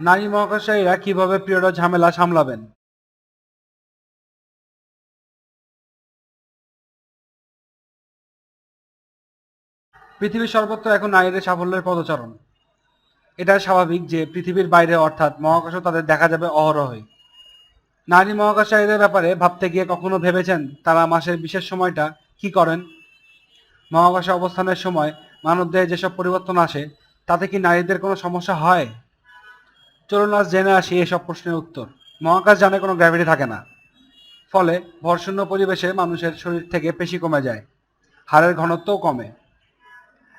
নারী মহাকাশচারীরা কীভাবে পিরিয়ড ঝামেলা সামলাবেন? পৃথিবীর সর্বত্র এখন নারীদের সাফল্যের পদচারণ। এটা স্বাভাবিক যে পৃথিবীর বাইরে অর্থাৎ মহাকাশও তাদের দেখা যাবে অহরহই। নারী মহাকাশচারীদের ব্যাপারে ভাবতে গিয়ে কখনো ভেবেছেন তারা মাসের বিশেষ সময়টা কি করেন? মহাকাশে অবস্থানের সময় মানবদেহে যেসব পরিবর্তন আসে, তাতে কি নারীদের কোনো সমস্যা হয়? চলুন আজ জেনে আসি এসব প্রশ্নের উত্তর। মহাকাশ জানে কোনো গ্র্যাভিটি থাকে না। ফলে ভরশূন্য পরিবেশে মানুষের শরীর থেকে পেশি কমে যায়। হাড়ের ঘনত্বও কমে।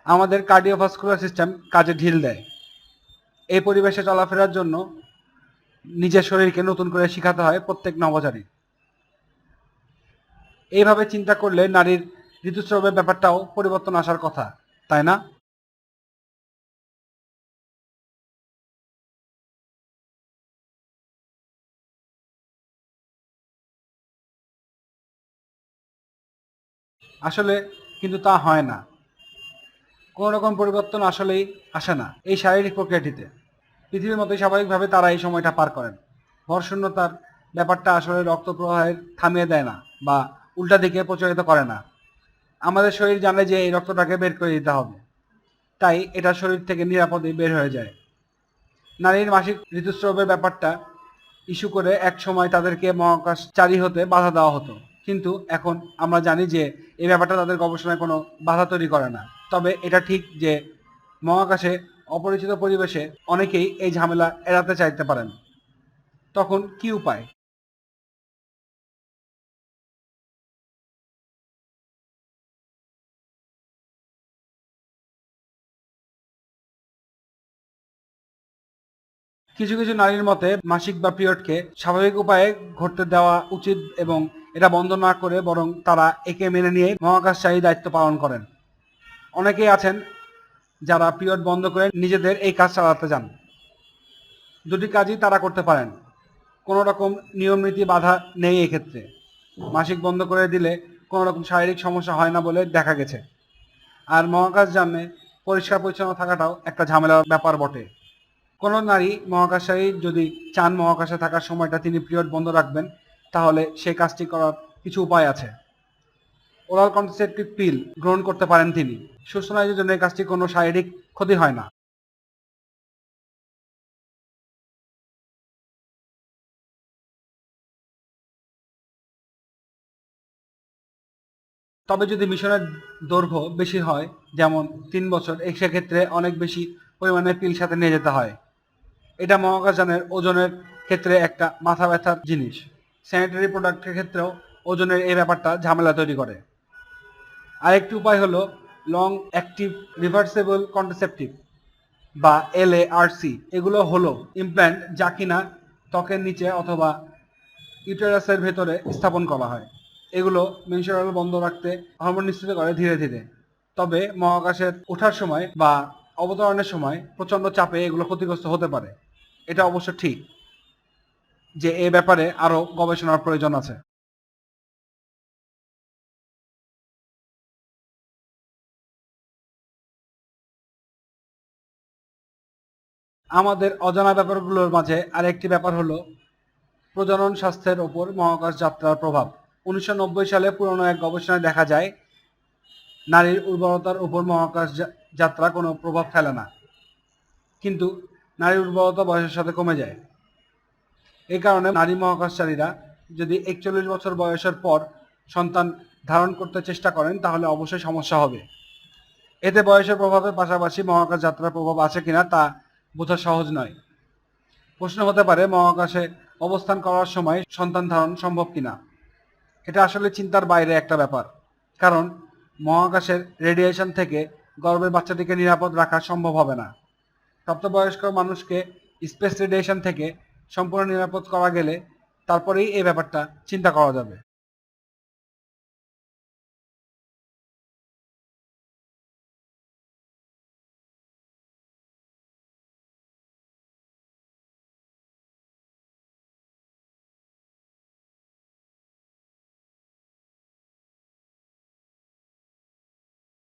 আমাদের কার্ডিওভাস্কুলার সিস্টেম কাজে ঢিল দেয়। এই পরিবেশে চলাফেরার জন্য নিজের শরীরকে নতুন করে শিখাতে হয় প্রত্যেক নবচারী এইভাবে চিন্তা করলে নারীর ঋতুস্রাবের ব্যাপারটাও পরিবর্তন আসার কথা, তাই না? আসলে কিন্তু তা হয় না। কোনো রকম পরিবর্তন আসলেই আসে না এই শারীরিক প্রক্রিয়াটিতে। পৃথিবীর মতোই স্বাভাবিকভাবে তারা এই সময়টা পার করেন। ভরশূন্যতার ব্যাপারটা আসলে রক্ত প্রবাহের থামিয়ে দেয় না বা উল্টা দিকে প্রচলিত করে না। আমাদের শরীর জানে যে এই রক্তটাকে বের করে দিতে হবে। তাই এটা শরীর থেকে নিরাপদে বের হয়ে যায়। নারীর মাসিক ঋতুস্রাবের ব্যাপারটা ইস্যু করে এক সময় তাদেরকে মহাকাশচারী হতে বাধা দেওয়া হতো। কিন্তু এখন আমরা জানি যে এই ব্যাপারটা তাদের গবেষণায় কোনো বাধা তৈরি করে না। তবে এটা ঠিক যে মহাকাশে অপরিচিত পরিবেশে অনেকেই এই ঝামেলা এড়াতে চাইতে পারেন। তখন কি উপায়? কিছু কিছু নারীর মতে মাসিক বা পিরিয়ডকে স্বাভাবিক উপায়ে ঘটতে দেওয়া উচিত এবং এটা বন্ধ না করে বরং তারা একে মেনে নিয়ে মহাকাশচারী দায়িত্ব পালন করেন। অনেকেই আছেন যারা পিরিয়ড বন্ধ করে নিজেদের এই কাজ চালাতে যান। দুটি কাজই তারা করতে পারেন। কোনো রকম নিয়ম নীতি বাধা নেই এক্ষেত্রে। মাসিক বন্ধ করে দিলে কোনো রকম শারীরিক সমস্যা হয় না বলে দেখা গেছে। আর মহাকাশ জানে পরিষ্কার পরিচ্ছন্ন থাকাটাও একটা ঝামেলার ব্যাপার বটে। কোনো নারী মহাকাশচারী যদি চান মহাকাশে থাকার সময়টা তিনি পিরিয়ড বন্ধ রাখবেন তাহলে সেই কাজটি করার কিছু উপায় আছে। ওরাল কন্ট্রাসেপটিভ পিল গ্রহণ করতে পারেন তিনি। সুস্থ নারীদের জন্য এই কাজটি কোনো শারীরিক ক্ষতি হয় না। তবে যদি মিশনের দৈর্ঘ্য বেশি হয়, যেমন তিন বছর এই সেক্ষেত্রে অনেক বেশি পরিমাণে পিল সাথে নিয়ে যেতে হয়। এটা মহাকাশযানের ওজনের ক্ষেত্রে একটা মাথা ব্যথার জিনিস। স্যানিটারি প্রোডাক্টের ক্ষেত্রেও ওজনের এই ব্যাপারটা ঝামেলা তৈরি করে। আরেকটি উপায় হলো লং অ্যাক্টিভ রিভার্সেবল কন্ট্রাসেপটিভ বা এল এগুলো হলো ইমপ্ল্যান্ট যা কিনা ত্বকের নিচে অথবা ইউটেরাসের ভেতরে স্থাপন করা হয়। এগুলো মেনসুরাল বন্ধ রাখতে হরমোন নিশ্চিত করে ধীরে ধীরে। তবে মহাকাশে ওঠার সময় বা অবতরণের সময় প্রচণ্ড চাপে এগুলো ক্ষতিগ্রস্ত হতে পারে। এটা অবশ্য ঠিক। যে এ ব্যাপারে আরও গবেষণার প্রয়োজন আছে। আমাদের অজানা ব্যাপারগুলোর মাঝে আরেকটি ব্যাপার হলো প্রজনন স্বাস্থ্যের ওপর মহাকাশ যাত্রার প্রভাব। উনিশশো নব্বই সালে পুরনো এক গবেষণায় দেখা যায়, নারীর উর্বরতার উপর মহাকাশ যাত্রা কোনো প্রভাব ফেলে না। কিন্তু নারীর উর্বরতা বয়সের সাথে কমে যায়। এই কারণে নারী মহাকাশচারীরা যদি একচল্লিশ বছর বয়সের পর সন্তান ধারণ করতে চেষ্টা করেন, তাহলে অবশ্যই সমস্যা হবে। এতে বয়সের প্রভাবের পাশাপাশি মহাকাশ যাত্রার প্রভাব আছে কিনা তা বোঝা সহজ নয়। প্রশ্ন হতে পারে, মহাকাশে অবস্থান করার সময় সন্তান ধারণ সম্ভব কিনা? এটা আসলে চিন্তার বাইরে একটা ব্যাপার। কারণ মহাকাশের রেডিয়েশন থেকে গর্ভের বাচ্চাটিকে নিরাপদ রাখা সম্ভব হবে না। প্রাপ্তবয়স্ক মানুষকে স্পেস রেডিয়েশন থেকে সম্পূর্ণ নিরাপদ করা গেলে তারপরেই এই ব্যাপারটা চিন্তা করা যাবে।